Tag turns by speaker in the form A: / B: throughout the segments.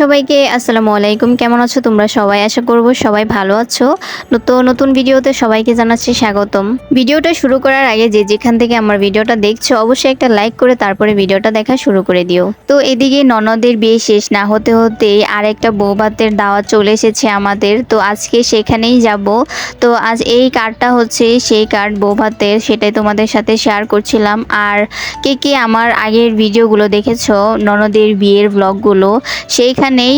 A: সবাইকে, আসসালামু আলাইকুম। কেমন আছো তোমরা সবাই? আশা করব সবাই ভালো আছো। নতুন নতুন ভিডিওতে সবাইকে জানাচ্ছি স্বাগতম। ভিডিওটা শুরু করার আগে যে যেখান থেকে আমার ভিডিওটা দেখছ, অবশ্যই একটা লাইক করে তারপরে ভিডিওটা দেখা শুরু করে দিও। তো এদিকে ননদের বিয়ে শেষ না হতে হতে আর একটা বৌভাতের দাওয়াত চলে এসেছে আমাদের। তো আজকে সেখানেই যাব। তো আজ এই কার্ডটা হচ্ছে সেই কার্ড বৌভাতের, সেটাই তোমাদের সাথে শেয়ার করছিলাম। আর কে কে আমার আগের ভিডিওগুলো দেখেছ, ননদের বিয়ের ব্লগগুলো সেইখানেই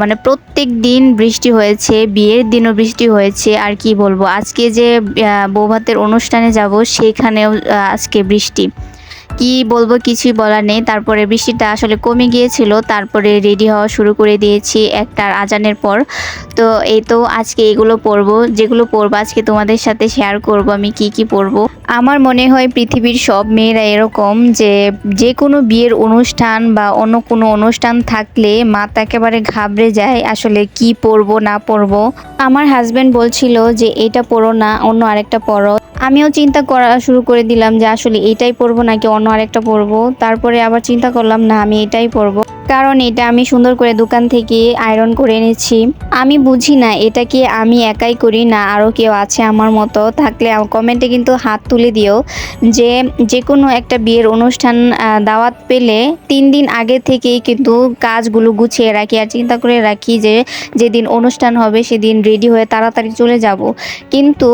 A: মানে প্রত্যেক দিন বৃষ্টি হয়েছে বিয়ের দিনও বৃষ্টি হয়েছে আর কি বলব? আজকে যে বৌভাতের অনুষ্ঠানে যাব সেখানেও আহ, আজকে বৃষ্টি। কি বলব কিছুই বলার নেই তারপরে বৃষ্টিটা আসলে কমে গিয়েছিল তারপরে রেডি হওয়া শুরু করে দিয়েছি একটার আজানের পর। তো এই তো আজকে এগুলো পরবো যেগুলো পরবো আজকে তোমাদের সাথে শেয়ার করব আমি কি কি পরবো। আমার মনে হয় পৃথিবীর সব মেয়েরা এরকম যে যে কোনো বিয়ের অনুষ্ঠান বা অন্য কোনো অনুষ্ঠান থাকলে মাথা একেবারে ঘাবড়ে যায়, আসলে কি পরবো, না পরবো। আমার হাজব্যান্ড বলছিল যে এটা পরো না, অন্য আরেকটা পরো। আমিও চিন্তা করা শুরু করে দিলাম যে, আসলে এটাই পরবো নাকি অন্য আরেকটা পরবো? তারপরে আবার চিন্তা করলাম, না, আমি এটাই পরবো। কারণ এটা আমি সুন্দর করে দোকান থেকে আয়রন করে এনেছি। আমি বুঝি না, এটা কি আমি একাই করি না আরও কেউ আছে আমার মতো? থাকলে কমেন্টে কিন্তু হাত তুলে দিও যে যে কোনো একটা বিয়ের অনুষ্ঠান দাওয়াত পেলে তিন দিন আগে থেকেই কিন্তু কাজগুলো গুছিয়ে রাখি আর চিন্তা করে রাখি যে যেদিন অনুষ্ঠান হবে সেদিন রেডি হয়ে তাড়াতাড়ি চলে যাব। কিন্তু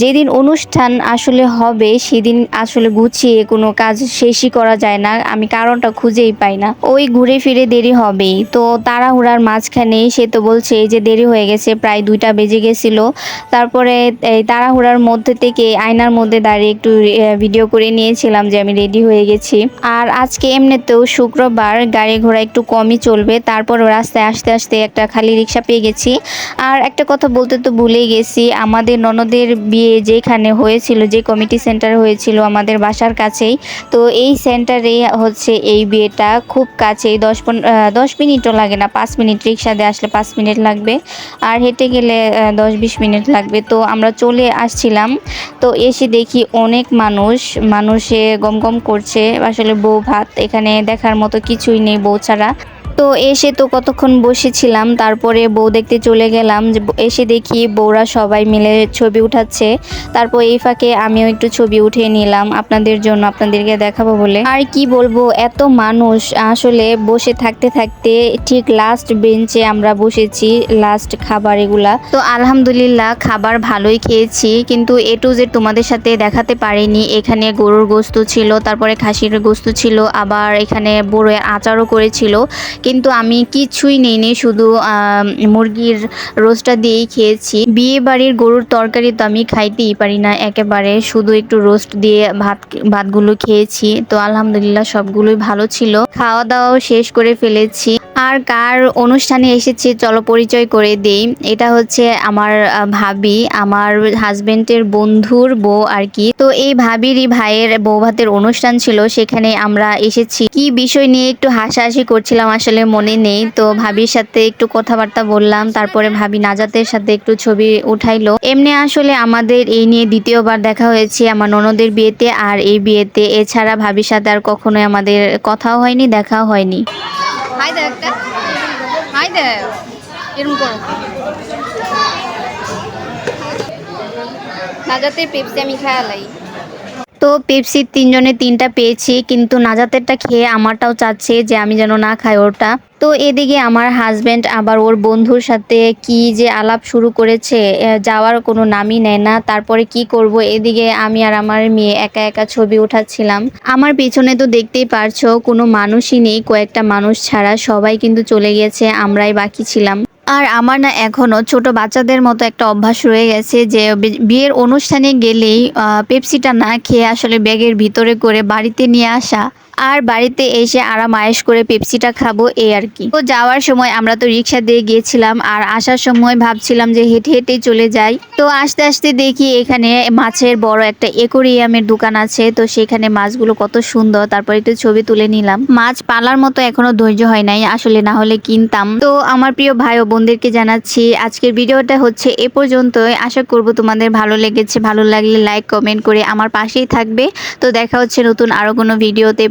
A: যেদিন অনুষ্ঠান আসলে হবে সেদিন আসলে গুছিয়ে কোনো কাজ শেষই করা যায় না, আমি কারণটা খুঁজেই পাই না। ওই ঘুরে ফিরে দেরি হবেই। তো তাড়াহুড়ার মাঝখানে সে তো বলছে যে দেরি হয়ে গেছে, প্রায় দুইটা বেজে গেছিল। তারপরে এই তাড়াহুড়ার মধ্যে থেকে আয়নার মধ্যে দাঁড়িয়ে একটু ভিডিও করে নিয়েছিলাম যে আমি রেডি হয়ে গেছি। আর আজকে এমনিতেও শুক্রবার, গাড়ি ঘোড়া একটু কমই চলবে। তারপর রাস্তায় আসতে আসতে একটা খালি রিক্সা পেয়ে গেছি। আর একটা কথা বলতে তো ভুলেই গেছি, আমাদের ননদের বিয়ে যেখানে হয়েছিল, যে কমিটি সেন্টার হয়েছিল আমাদের বাসার কাছেই, তো এই সেন্টারে হচ্ছে এই বিয়েটা। খুব কাছেই, দশ আহ, দশ মিনিটও লাগে না। পাঁচ মিনিট রিক্সা দিয়ে আসলে পাঁচ মিনিট লাগবে। আর হেঁটে গেলে দশ বিশ মিনিট লাগবে। তো আমরা চলে আসছিলাম। তো এসে দেখি অনেক মানুষ। মানুষে গম গম করছে। আসলে বউ ভাত এখানে দেখার মতো কিছুই নেই বউ ছাড়া। তো এসে তো কতক্ষণ বসেছিলাম, তারপরে বউ দেখতে চলে গেলাম এসে দেখি বউরা সবাই মিলে ছবি উঠাচ্ছে। তারপর এই ফাঁকে আমিও একটু ছবি উঠিয়ে নিলাম আপনাদের জন্য, আপনাদেরকে দেখাবো বলে। আর কি বলব, এত মানুষ, আসলে বসে থাকতে থাকতে ঠিক লাস্ট বেঞ্চে আমরা বসেছি লাস্ট খাবার এগুলা। তো আলহামদুলিল্লাহ খাবার ভালোই খেয়েছি, কিন্তু এ টু জেড তোমাদের সাথে দেখাতে পারিনি। এখানে গরুর গোস্ত ছিল, তারপরে খাসির গোস্ত ছিল, আবার এখানে বড় আচারও করেছিল। কিন্তু আমি কিছুই নেইনি শুধু আম, মুরগির রোস্টটা দিয়েই খেয়েছি। বিয়ে বাড়ির গরুর তরকারি তো আমি খাইতেই পারি না একেবারে শুধু একটু রোস্ট দিয়ে ভাত ভাতগুলো খেয়েছি। তো আলহামদুলিল্লাহ সবগুলোই ভালো ছিল। খাওয়া দাওয়াও শেষ করে ফেলেছি। আর কার অনুষ্ঠানে এসেছি চলো পরিচয় করে দেই। এটা হচ্ছে আমার ভাবি আমার হাজবেন্ডের বন্ধুর বউ আর কি। তো এই ভাবিরই ভাইয়ের বউ ভাতের অনুষ্ঠান ছিল সেখানে আমরা এসেছি। কি বিষয় নিয়ে একটু হাসাহাসি করছিলাম আসলে মনে নেই। তো ভাবির সাথে একটু কথাবার্তা বললাম, তারপরে ভাবি নাজাতের সাথে একটু ছবি উঠাইলো। এমনি আসলে আমাদের এই নিয়ে দ্বিতীয়বার দেখা হয়েছে আমার ননদের বিয়েতে আর এই বিয়েতে। এছাড়া ভাবির সাথে আর কখনোই আমাদের কথাও হয়নি, দেখাও হয়নি।
B: হাই দেখ একটা। হাই দেখ। এরকম করো। নাজাতে পেপসি আমি খেয়ালাই
A: তো পেপসির তিনজনে তিনটা পেয়েছি, কিন্তু নাজাতেরটা খেয়ে আমারটাও চাচ্ছে যে আমি যেন না খাই ওটা তো এদিকে আমার হাজব্যান্ড আবার ওর বন্ধুর সাথে কি যে আলাপ শুরু করেছে যাওয়ার কোনো নামই নেয় না, তারপরে কি করব? এদিকে আমি আর আমার মেয়ে একা একা ছবি উঠাচ্ছিলাম। আমার পেছনে তো দেখতেই পারছ, কোনো মানুষই নেই, কয়েকটা মানুষ ছাড়া সবাই কিন্তু চলে গেছে, আমরাই বাকি ছিলাম। আর আমার না এখনও ছোট বাচ্চাদের মতো একটা অভ্যাস রয়ে গেছে যে বিয়ের অনুষ্ঠানে গেলেই পেপসিটা না খেয়ে আসলে ব্যাগের ভিতরে করে বাড়িতে নিয়ে আসা আর বাড়িতে এসে আরাম আয়েশ করে পেপসিটা খাব এই আর কি। তো যাওয়ার সময় আমরা তো রিক্সা দিয়ে গিয়েছিলাম আর আসার সময় ভাবছিলাম যে হেঁটে হেঁটে চলে যাই। তো আস্তে আস্তে দেখি এখানে মাছের বড় একটা একুরিয়ামের দোকান আছে। তো সেখানে মাছগুলো কত সুন্দর। তারপর একটু ছবি তুলে নিলাম। মাছ পালার মতো এখনও ধৈর্য হয় নাই। আসলে না হলে কিনতাম। তো আমার প্রিয় ভাই ও বোনদেরকে জানাচ্ছি, আজকের ভিডিওটা হচ্ছে এ পর্যন্তই। আশা করব তোমাদের ভালো লেগেছে। ভালো লাগলে লাইক কমেন্ট করে আমার পাশেই থাকবে। তো দেখা হচ্ছে নতুন আরও কোনো ভিডিওতে। এ